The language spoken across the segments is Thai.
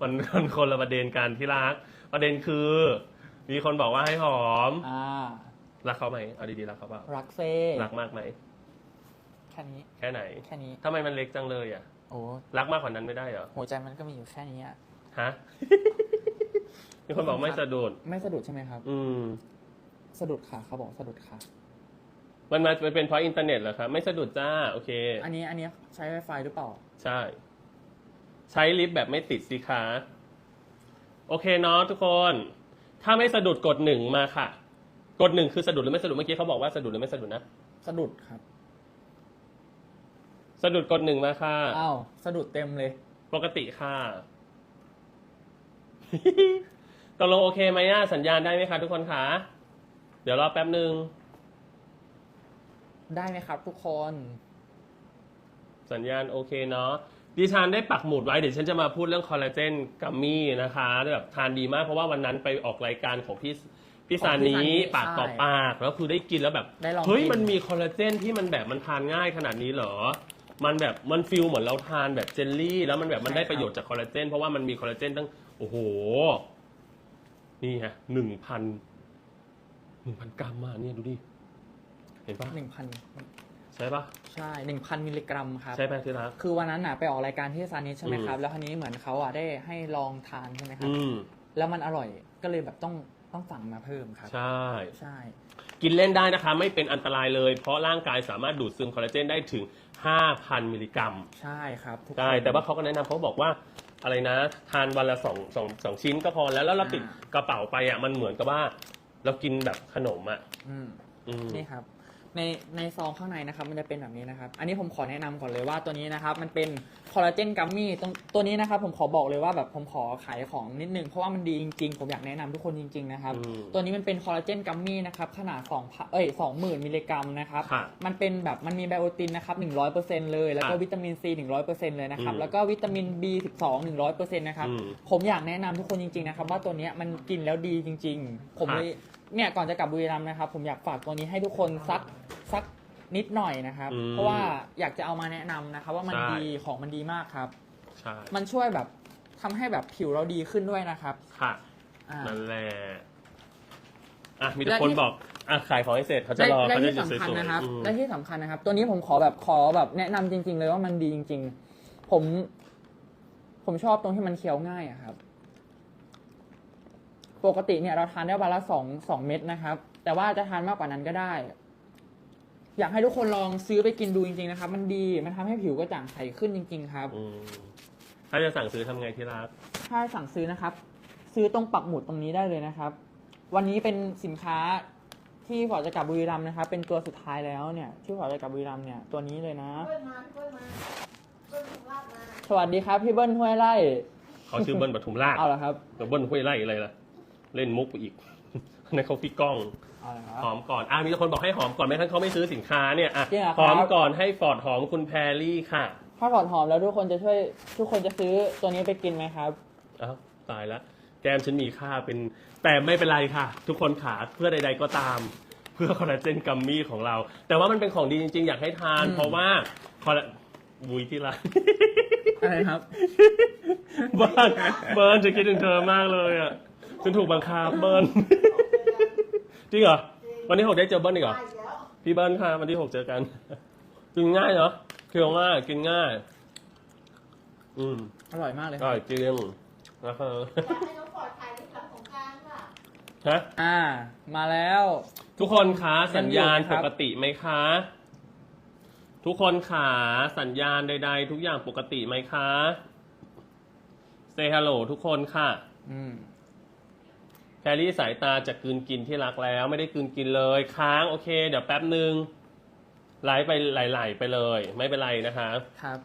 มันมันคนละประเด็นกันที่รัก ประเด็นคือ มีคนบอกว่าให้หอม อ่า รักเขาไหมเอาดีๆรักเขาเปล่ารักเซรักมากไหม แค่นี้ แค่ไหนแค่นี้ ทำไมมันเล็กจังเลยอะ โอ้รักมากกว่านั้นไม่ได้เหรอ หัวใจมันก็มีอยู่แค่นี้อะฮะ มีคนบอกไม่สะดุด ไม่สะดุดใช่ไหมครับ อืม สะดุดค่ะเขาบอกสะดุดค่ะ มันมามันเป็นเพราะอินเทอร์เน็ตเหรอครับ ไม่สะดุดจ้า โอเค อันนี้อันนี้ใช้ Wi-Fi หรือเปล่า ใช่ ใช้ลิฟต์แบบไม่ติดสิคะโอเคเนาะทุกคน ถ้าไม่สะดุดกดหนึ่งมาค่ะ กดหนึ่งคือสะดุดหรือไม่สะดุดเมื่อกี้เขาบอกว่าสะดุดหรือไม่สะดุดนะ สะดุดครับ สะดุดกดหนึ่งมาค่ะ อ้าวสะดุดเต็มเลย ปกติค่ะ ตกลงโอเคไหมอะสัญญาณได้ไหมคะทุกคนคะ เดี๋ยวรอแป๊บหนึ่งได้ไหมครับทุกคน สัญญาณโอเคเนาะ ดิฉันได้ปักหมุดไว้เดี๋ยวฉันจะมาพูดเรื่องคอลลาเจนกัมมี่นะคะแบบทานดีมากเพราะว่าวันนั้นไปออกรายการของพี่พี่ซาของพี่นีซานิปากต่อใช่ปากแล้วคือได้กินแล้วแบบได้ลองเฮ้ยกิน มันมีคอลลาเจนที่มันแบบมันทานง่ายขนาดนี้เหรอ มันแบบมันฟิลเหมือนเราทานแบบเจลลี่ แล้วมันแบบมันได้ประโยชน์จากคอลลาเจนเพราะว่ามันมีคอลลาเจนตั้งโอ้โห นี่ฮะหนึ่งพันหนึ่งพันกรัมมาเนี่ยดูดิ เห็นปะหนึ่งพัน ใช่ปะใช่หนึ่งพันมิลลิกรัมครับ ใช่ปะที่รัก คือวันนั้นน่ะไปออกรายการที่ซานิสใช่ไหมอืมครับ แล้วคราวนี้เหมือนเขาอะได้ให้ลองทานใช่ไหมครับ อืม แล้วมันอร่อยก็เลยแบบต้องต้องสั่งมาเพิ่มครับ ใช่ ใช่ กินเล่นได้นะคะ ไม่เป็นอันตรายเลย เพราะร่างกายสามารถดูดซึมคอลลาเจนได้ถึง 5,000 มิลลิกรัม ใช่ครับทุกคน ใช่ แต่ว่าเขาก็แนะนำเขาบอกว่าอะไรนะ ทานวันละสองสองสองชิ้นก็พอแล้ว แล้วเราติดกระเป๋าไปอะ มันเหมือนกับว่า เรากินแบบขนมอะอืมอืม นี่ครับ ในในซองข้างในนะครับมันจะเป็นแบบนี้นะครับ อันนี้ผมขอแนะนำก่อนเลยว่าตัวนี้นะครับมันเป็นคอลลาเจนกัมมี่ตรงตัวนี้นะครับผมขอบอกเลยว่าแบบผมขอขายของนิดนึงเพราะว่ามันดีจริงๆ ผมอยากแนะนำทุกคนจริงๆนะครับ อืมตัวนี้มันเป็นคอลลาเจนกัมมี่นะครับขนาด2เอ้ย20,000 มิลลิกรัมนะครับ ค่ะมันเป็นแบบมันมีไบโอตินนะครับ 100%เลย แล้วก็ค่ะวิตามินซี100%เลยนะครับ อืมแล้วก็วิตามิน B12 100%นะครับ อืมผมอยากแนะนำทุกคนจริงๆนะครับว่าตัวเนี้ยมันกินแล้วดีจริง ๆ ผมค่ะ เลยเนี่ยก่อนจะกลับบุรีรัมย์นะครับ ผมอยากฝากตัวนี้ให้ทุกคนสักสักนิดหน่อยนะครับ อืมเพราะว่าอยากจะเอามาแนะนำนะครับ ว่ามันใช่ ดีของมันดีมากครับ ใช่มันช่วยแบบทำให้แบบผิวเราดีขึ้นด้วยนะครับค่ะ อ่า นั่นแหละ อะ มีแต่และคนที่ บอก อะ ขายของให้เสร็จเขาจะและรอและเขาจะที่หยุดสสำคัญวยนะครับๆอืมและที่สำคัญนะครับ ตัวนี้ผมขอแบบขอแบบแนะนำจริง ๆ เลยว่ามันดีจริง ๆ ผม ผมชอบตรงที่มันเคี้ยวง่ายอะครับ ปกติเนี่ยเราทานได้วันละสองสองเม็ดนะครับ แต่ว่าจะทานมากกว่านั้นก็ได้ อยากให้ทุกคนลองซื้อไปกินดูจริงๆนะครับ มันดีมันทำให้ผิวกระจ่างใสขึ้นจริง ๆ ครับ อืมถ้าจะสั่งซื้อทำไงที่รักถ้าสั่งซื้อนะครับ ซื้อตรงปักหมุดตรงนี้ได้เลยนะครับ วันนี้เป็นสินค้าที่ฝอจะกลับบุรีรัมย์นะครับ เป็นตัวสุดท้ายแล้วเนี่ยที่ฝอจะกลับบุรีรัมย์เนี่ยตัวนี้เลยนะ กล้วยมาก้วยมาก้วยถูกลาดมา สวัสดีครับพี่เบิ้ลห้วยไร่เขาชื่อเบิ้ลปทุมราชเอาเหรอครับ เดี๋ยวเบิ้ลห้วยไล่อะไรล่ะ เล่นมุกไปอีก ในเขาพี่ก้อง เอาเหรอครับหอมก่อน อะมีคนบอกให้หอมก่อนไม่ทั้นเขาไม่ซื้อสินค้าเนี่ยอะจริงเหรอครับ หอมก่อนให้ฟอร์ดหอมคุณแพรลี่ค่ะถ้าฝอดหอมแล้วทุกคนจะช่วยทุกคนจะซื้อตัวนี้ไปกินไหมครับอ้าวตายแล้วแก้มฉันมีค่าเป็นแต่ไม่เป็นไรค่ะ ทุกคนขาเพื่อใด ๆก็ตาม เพื่อคอลลาเจนกัมมี่ของเรา แต่ว่ามันเป็นของดีจริง ๆ อยากให้ทาน อืม เพราะว่าคอลลาบุยที่ไรอะไรครับเบิร์นเบิร์นจะคิดถึงเธอมากเลยอะ ฉันถูกบังคับเบิร์นจริงเหรอ วันที่หกได้เจอเบิร์นอีกเหรอตายอีกแล้วพี่เบิร์นค่ะ วันที่หกเจอกัน กินง่ายเนาะเคี้ยวง่าย กินง่าย อืมอร่อยมากเลยอครับร่อยจริงนะครับอยากให้น้องปลอดภัยที่หลังสงกรารค่ะฮะ อ่า มาแล้ว ทุกคนคะสัญญาณยังอยู่ไหมครัปบกติไหมคะ ทุกคนขาสัญญาณใด ๆ ทุกอย่างปกติไหมคะ เซฮัลโหลทุกคนค่ะ อืม แครี่สายตาจะกลืนกินที่รักแล้ว ไม่ได้กลืนกินเลย ค้างโอเค เดี๋ยวแป๊บหนึ่งไลฟ์ไปไหลๆไปเลย ไม่เป็นไรนะคะครับ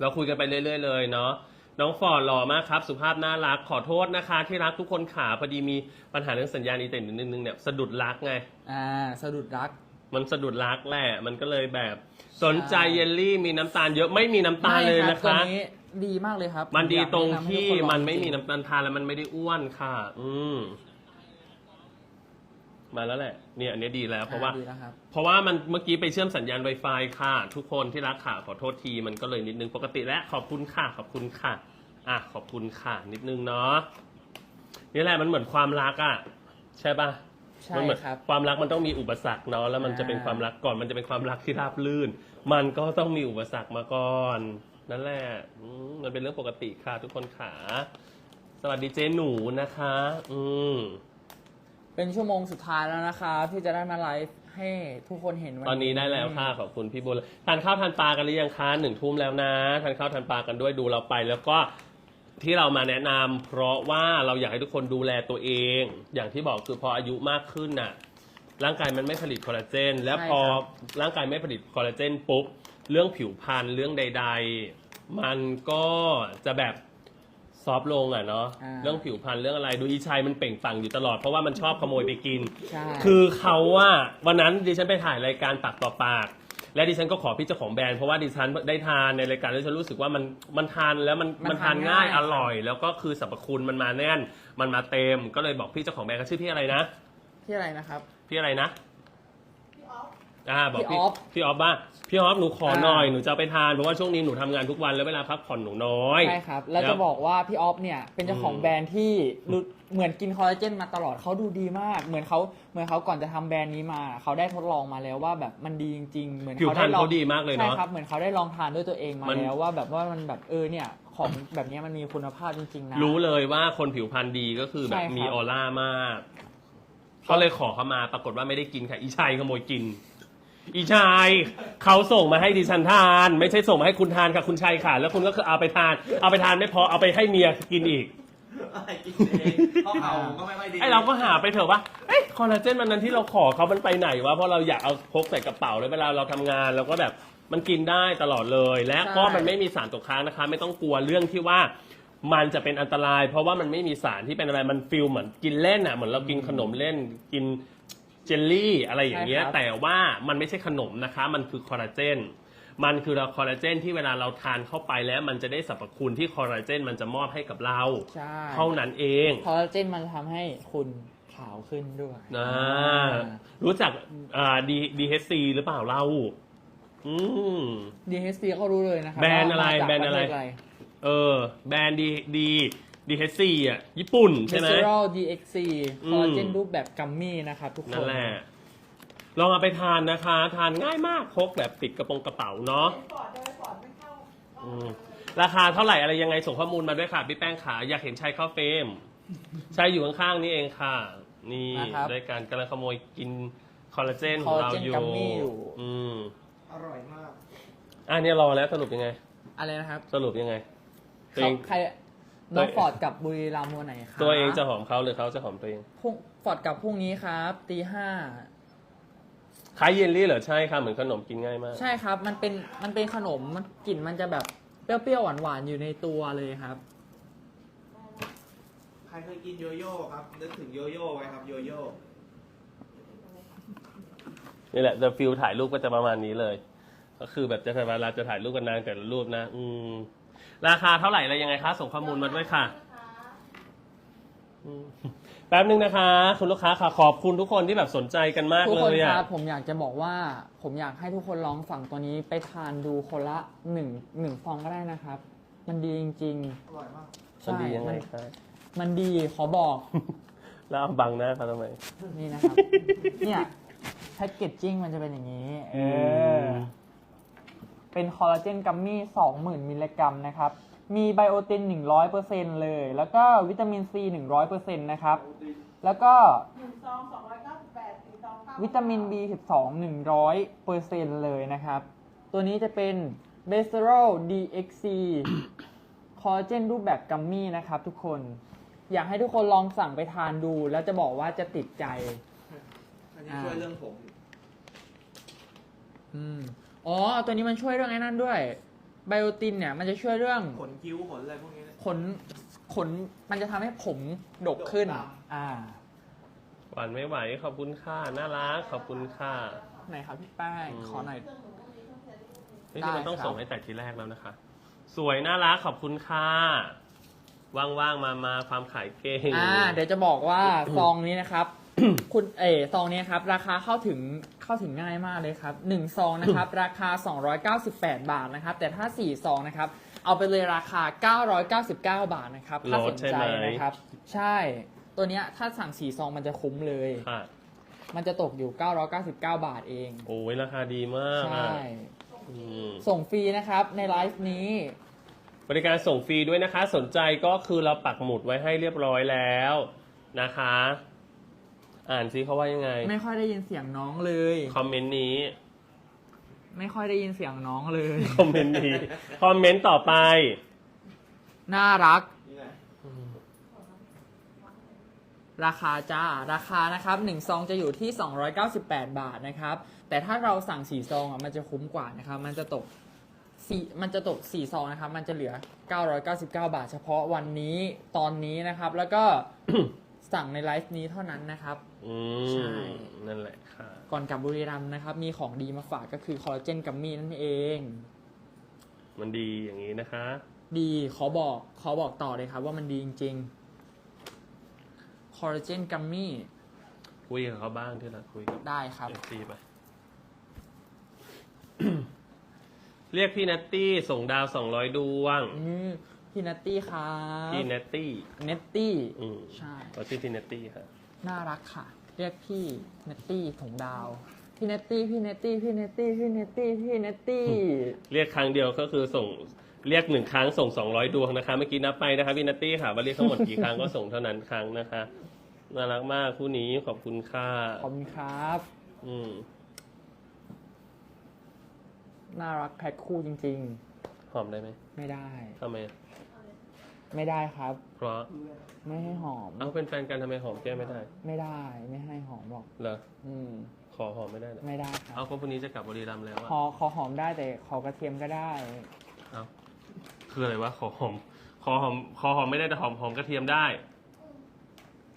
เราคุยกันไปเรื่อยๆเลยเนาะน้องฟอร์ดหล่อมากครับ สุภาพน่ารักขอโทษนะคะ ที่รักทุกคนขาพอดีมีปัญหาเรื่องสัญญาณอินเทอร์เน็ตนิดนึงเนี่ยสะดุดรักไง อ่า สะดุดรัก มันสะดุดรักแหละ มันก็เลยแบบ สนใจเยลลี่มีน้ำตาลเยอะไม่มีน้ำตาลเลยไม่นะรับตัวคะนี้ ดีมากเลยครับมันดีอยากตรงแนะนำให้ที่ทุกคลองมันไม่มีจริงน้ำตาลทานแล้วมันไม่ได้อ้วนค่ะ อืมมาแล้วแหละ เนี่ยอันนี้ดีแล้วเพราะว่าอ่ดีแล้วครับเพราะว่ามันเมื่อกี้ไปเชื่อมสัญญาณ Wi-Fi ค่ะ ทุกคนที่รักค่ะขอโทษทีมันก็เลยนิดนึงปกติแล้วขอบคุณค่ะ ขอบคุณค่ะ อะขอบคุณค่ะ นิดนึงเนาะนี่แหละมันเหมือนความรักอะ ใช่ปะใช่มันเหมือนครับความรักมันต้องมีอุปสรรคเนาะแล้วมันจะเป็นอ่าความรักก่อนมันจะเป็นความรักที่ราบลื่น มันก็ต้องมีอุปสรรคมาก่อน นั่นแหละอืมมันเป็นเรื่องปกติค่ะทุกคนขา สวัสดีเจหนูนะคะ อืม เป็นชั่วโมงสุดท้ายแล้วนะครับที่จะได้มาไลฟ์ให้ทุกคนเห็นวัตอนนี้ได้แล้วค่ะขอบคุณพี่บุญทานข้าวทานปลากันหรือยังคะหนึ่งทุ่มแล้วนะทานข้าวทานปลากันด้วยดูเราไป แล้วก็ที่เรามาแนะนำเพราะว่าเราอยากให้ทุกคนดูแลตัวเอง อย่างที่บอกคือพออายุมากขึ้นน่ะ ร่างกายมันไม่ผลิตคอลลาเจน แล้วพอร่างกายไม่ผลิตคอลลาเจนปุ๊บ เรื่องผิวพรรณเรื่องใด ๆ มันก็จะแบบซอฟต์ลงอะเนาะาเรื่องผิวพรรณเรื่องอะไรดูอีชัยมันเปล่งปลั่งอยู่ตลอดเพราะว่ามันชอบขโมยไปกิน ใช่ คือเขาว่าวันนั้นดิฉันไปถ่ายรายการปากต่อปาก และดิฉันก็ขอพี่เจ้าของแบรนด์เพราะว่าดิฉันได้ทานในรายการแล้วฉันรู้สึกว่ามันมันทานแล้วมันมันมันทานทานง่ายง่ายอร่อย แล้วก็คือสรรพคุณมันมาแน่น มันมาเต็มก็เลยบอกพี่เจ้าของแบรนด์เขาชื่อพี่อะไรนะ ที่อะไรนะครับ พี่อะไรนะพี่ ออฟอ่าบอกพี่พี่ออฟ พี่ออฟว่าพี่ออฟหนูขออ่าหน่อยหนูจะเอาไปทานเพราะว่าช่วงนี้หนูทำงานทุกวันแล้วเวลาพักผ่อนหนูน้อย ใช่ครับ แล้วจะบอกว่าพี่ออฟเนี่ยเป็นเจ้าของอืมแบรนด์ที่รู้เหมือนกินคอลลาเจนมาตลอดเขาดูดีมาก เหมือนเขาเหมือนเขาก่อนจะทำแบรนด์นี้มาเขาได้ทดลองมาแล้วว่าแบบมันดีจริงๆเหมือนผิวเขาพรรได้ณลองเขาดีมากเลยใช่เนาะครับเหมือนเขาได้ลองทานด้วยตัวเองมามันแล้วว่าแบบว่ามันแบบเออเนี่ยของแบบเนี้ยมันมีคุณภาพจริงๆนะ รู้เลยว่าคนผิวพรรณดีก็คือแบใช่บครับ มีออร่ามาก ก็เลยขอเขามาปรากฏว่าไม่ได้กินค่ะอีชัยขโมยกิน อีชัยเขาส่งมาให้ดิฉันทาน ไม่ใช่ส่งมาให้คุณทานค่ะคุณชัยค่ะ แล้วคุณก็คือเอาไปทาน เอาไปทานไม่พอเอาไปให้เมียกินอีกอะไรกินเองเพราะเขาก็ไม่ค่อยดีไอเราก็หาไปเถอะว่าเอ้ยคอลลาเจนมันนั้นที่เราขอเขามันไปไหนวะเพราะเราอยากเอาพกใส่กระเป๋าแล้วเวลาเราทำงานเราก็แบบมันกินได้ตลอดเลย และก็มันไม่มีสารตกค้างนะคะ ไม่ต้องกลัวเรื่องที่ว่ามันจะเป็นอันตราย เพราะว่ามันไม่มีสารที่เป็นอะไรมันฟิลเหมือนกินเล่นอะเหมือนเรากินขนมเล่นกิน เจลลี่อะไรอย่างเงี้ย ใช่ครับ แต่ว่ามันไม่ใช่ขนมนะคะ มันคือคอลลาเจน มันคือเราคอลลาเจนที่เวลาเราทานเข้าไปแล้วมันจะได้สรรพคุณที่คอลลาเจนมันจะมอบให้กับเรา ใช่เท่านั้นเอง คอลลาเจนมันจะทำให้คุณขาวขึ้นด้วยนะอ่ารู้จักอ่าดีดีเฮซีหรือเปล่าเรา อืม DHC ก็รู้เลยนะครัแบรนด์อะไรว่ามาจากแบรนด์อะไร ปเทศเออ แบรนด์ดีดี ดีเฮซีอะ ญี่ปุ่นใช่ไหม Natural DXC อืมคอลลาเจนรูปแบบกัมมี่นะครับทุกคน นั่นแหละ ลองเอาไปทานนะคะ ทานง่ายมากพกแบบติดกระโปรงกระเป๋าเนาะเห็นปอดเดินปอดไม่เข้าเข้าอืมราคาเท่าไหร่อะไรยังไงส่งข้อมูลมาด้วยค่ะพี่แป้งขาอยากเห็นชายเข้าเฟรมชายอยู่ข้างๆนี่เองค่ะ นี่นะครับด้วยการกำลังขโมยกินคอลลาเจนของเราอยู่คอลลาเจนกัมมี่อยู่ อืมอร่อยมาก อะเนี่ยรอแล้วสรุปยังไง อะไรนะครับสรุปยังไงตัวเขาเอง ใคร น้องฟอร์ดกับบุรีรัมย์วันไหนครับตัวเองจะหอมเขาหรือเขาจะหอมตัวเองพรุ่งฟอร์ดกับพรุ่งนี้ครับตีห้าคล้ายเยลลี่เหรอใช่ค่ะเหมือนขนมกินง่ายมาก ใช่ครับ มันเป็นมันเป็นขนมมันกลิ่นมันจะแบบเปรี้ยวๆหวานๆอยู่ในตัวเลยครับ ใครเคยกินโยโย่ครับนึกถึงโยโย่ไว้ครับโยโย่นี่แหละจะฟิลถ่ายรูปก็จะประมาณนี้เลย ก็คือแบบจะเวลาจะถ่ายรูปกันนานแต่ละรูปนะ อืม ราคาเท่าไหร่อะไรยังไงคะ ส่งข้อมูลมาด้วยค่ะอืมแป๊บนึงนะคะ คุณลูกค้าค่ะขอบคุณทุกคนที่แบบสนใจกันมากทุกเลคนยคอะ รับผมอยากจะบอกว่า ผมอยากให้ทุกคนลองสั่งตัวนี้ไปทานดูคนละหนึ่งหนึ่งฟองก็ได้นะครับ มันดีจริง อร่อยมาก ๆ มันดียังไงมันคะมันดีขอบอก แล้วเอาบังหน้าเขาทำไม นี่นะครับ เนี่ยแพ็กเกจจิ้งมันจะเป็นอย่างนี้ เออ เป็นคอลลาเจนกัมมี่20,000 มิลลิกรัมนะครับ มีไบโอติน 100%เลย แล้วก็วิตามินซี 100%นะครับ แล้วก็หนึ่งซองสองร้อยเก้าสิบแปดสี่ซองเก้าวิตามิน B12 100%เลยนะครับ ตัวนี้จะเป็น b e s e r o l DXC คอลลาเจนรูปแบบกัมมี่นะครับทุกคน อยากให้ทุกคนลองสั่งไปทานดู แล้วจะบอกว่าจะติดใจ อันนี้ช่วยเรื่องผมอืม อ๋อตัวนี้มันช่วยเรื่องไอ้นั่นด้วยไบโอตินเนี่ยมันจะช่วยเรื่องขนคิ้วขนอะไรพวกนี้นะขนขนมันจะทำให้ผมดกขึ้นดกตามอ่า หวานไม่ไหวขอบคุณค่ะน่ารักขอบคุณค่ะ ไหนครับพี่แป้งอืม ขอหน่อย นี่คือมันต้องได้ครับ ส่งให้แต่ทีแรกแล้วนะคะ สวยน่ารักขอบคุณค่ะ ว่างๆมามาความขายเก่ง อ่า เดี๋ยวจะบอกว่า ซองนี้นะครับ คุณเออซองนี้ครับ ราคาเข้าถึง เข้าถึงง่ายมากเลยครับหนึ่งซองนะครับ ราคา 298 บาทนะครับ แต่ถ้า4ซองนะครับ เอาไปเลยราคา 999 บาทนะครับถ้าลสดนใช่ใจไหมนะครับ ใช่ ตัวเนี้ยถ้าสั่งสีซองมันจะคุ้มเลย ค่ะ มันจะตกอยู่ 999 บาทเอง โอ้ยราคาดีมากใช่อะอืมส่งฟรีนะครับในไลฟ์นี้ บริการส่งฟรีด้วยนะคะ สนใจก็คือเราปักหมุดไว้ให้เรียบร้อยแล้วนะคะ อ่านซิเขาว่ายังไง ไม่ค่อยได้ยินเสียงน้องเลย คอมเมนต์นี้ ไม่ค่อยได้ยินเสียงน้องเลย คอมเมนต์นี้ คอมเมนต์ต่อไป น่ารัก นี่ไงราคาจ้า ราคานะครับ1ซองจะอยู่ที่ 298 บาทนะครับ แต่ถ้าเราสั่ง 4 ซองอะมันจะคุ้มกว่านะครับ มันจะตกสี่มันจะตก 4 ซองนะครับ มันจะเหลือ 999 บาท เฉพาะวันนี้ตอนนี้นะครับ แล้วก็ สั่งในไลฟ์นี้เท่านั้นนะครับ อืใช่ มนั่นแหละค่ะ ก่อนกลับบุรีรัมย์นะครับ มีของดีมาฝากก็คือคอลลาเจนกัมมี่นั่นเอง มันดีอย่างนี้นะคะ ดีขอบอกขอบอกต่อเลยครับ ว่ามันดีจริงๆคอลลาเจนกัมมี่คุยกับเขาบ้างที่เราคุยกับได้ครับ เอฟซีไป เรียกพี่นัตตี้ส่งดาวสองร้อยดวง อืม พี่นัตตี้ครับพี่นัตตี้เนตตี้ อืมใช่ เขาชื่อพี่นัตตี้ค่ะน่ารักค่ะ เรียกพี่เนตตี้ถงดาว พี่เนตตี้ พี่เนตตี้ พี่เนตตี้ พี่เนตตี้ พี่เนตตี้ เรียกครั้งเดียวก็คือส่งเรียกหนึ่งครั้งส่งสองร้อยดวงนะคะเมื่อกี้นับไปนะคะพี่นัตตี้ค่ะว่าเรียกทั้งหมดกี่ครั้งก็ส่งเท่านั้นครั้งนะคะน่ารักมากคู่นี้ขอบคุณค่ะขอบคุณครับ อืม น่ารักแพ็คคู่จริง หอมได้ไหม ๆ ไม่ได้ ทำไม ไม่ได้ครับ เพราะไม่ให้หอม เอาเป็นแฟนกันทำไมหอมแก้มไม่ได้ไม่ได้ไม่ให้หอมหรอก เหรออืม ขอหอมไม่ได้เหรอไม่ได้ครัเอาบ ก็พรุ่งนี้จะกลับบุรีรัมย์แล้วขออะขอหอมได้แต่ขอกระเทียมก็ได้ เอาคืออะไรวะขอหอม ขอหอมขอหอมไม่ได้แต่หอมหอมกระเทียมได้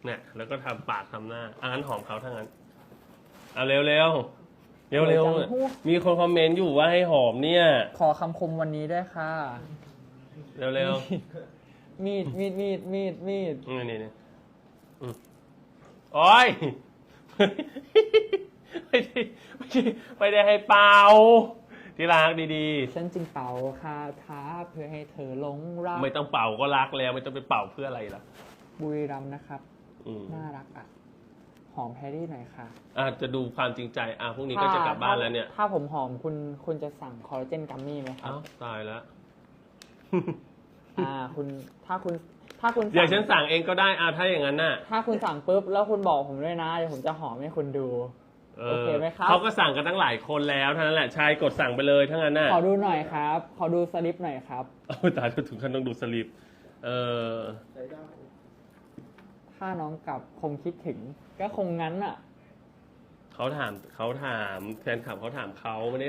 เนี่ย แล้วก็ทำปากทำหน้าอะงั้นหอมเขาทั้งนั้นเอาเร็วเร็วเร็วเร็วเดี๋ยวจะพูดมีคนคอมเมนต์อยู่ว่าให้หอมเนี่ย ขอคำคมวันนี้ด้วยค่ะ เร็วเร็ว มีด มีด มีด มีด มีด นี่นี่นี่อืมโอ้ย ไม่ได้ไม่ได้ไม่ได้ให้เป่าที่รักดีฉันจึงเป่าคาถาเพื่อให้เธอหลงรักๆ ไม่ต้องเป่าก็รักแล้ว ไม่ต้องไปเป่าเพื่ออะไรล่ะ บุรีรัมย์นะครับ อืมน่ารักอะ หอมแพรรี่หน่อยค่ะอาจจะดูความจริงใจ อะพรุ่งนี้ก็จะกลับบ้านแล้วเนี่ย ถ้าผมหอมคุณคุณจะสั่งคอลลาเจนกัมมี่ไหมครัเอ้าบ ตายแล้ว อ่าคุณถ้าคุณถ้าคุณเดี๋ยวฉันสั่งเองก็ได้อะถ้าอย่างนั้นน่ะถ้าคุณสั่งปุ๊บแล้วคุณบอกผมด้วยนะเดี๋ยวผมจะหอมให้คุณดู โอเคไหมครับ เขาก็สั่งกันตั้งหลายคนแล้วเท่านั้นแหละชายกดสั่งไปเลยทั้งนั้นน่ะขอดูหน่อยครับ ขอดูสลิปหน่อยครับเอาตายถึงขั้นต้องดูสลิปเออใช้ได้ถ้าน้องกลับคงคิดถึง ก็คงงั้นอะเขาถามเขาถามแฟนคลับเขาถามเขาไม่ได้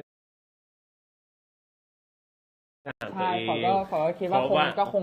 ถามตัวใช่เองขอก็ขาก็คิดว่าเพคราะงว่า ก็คง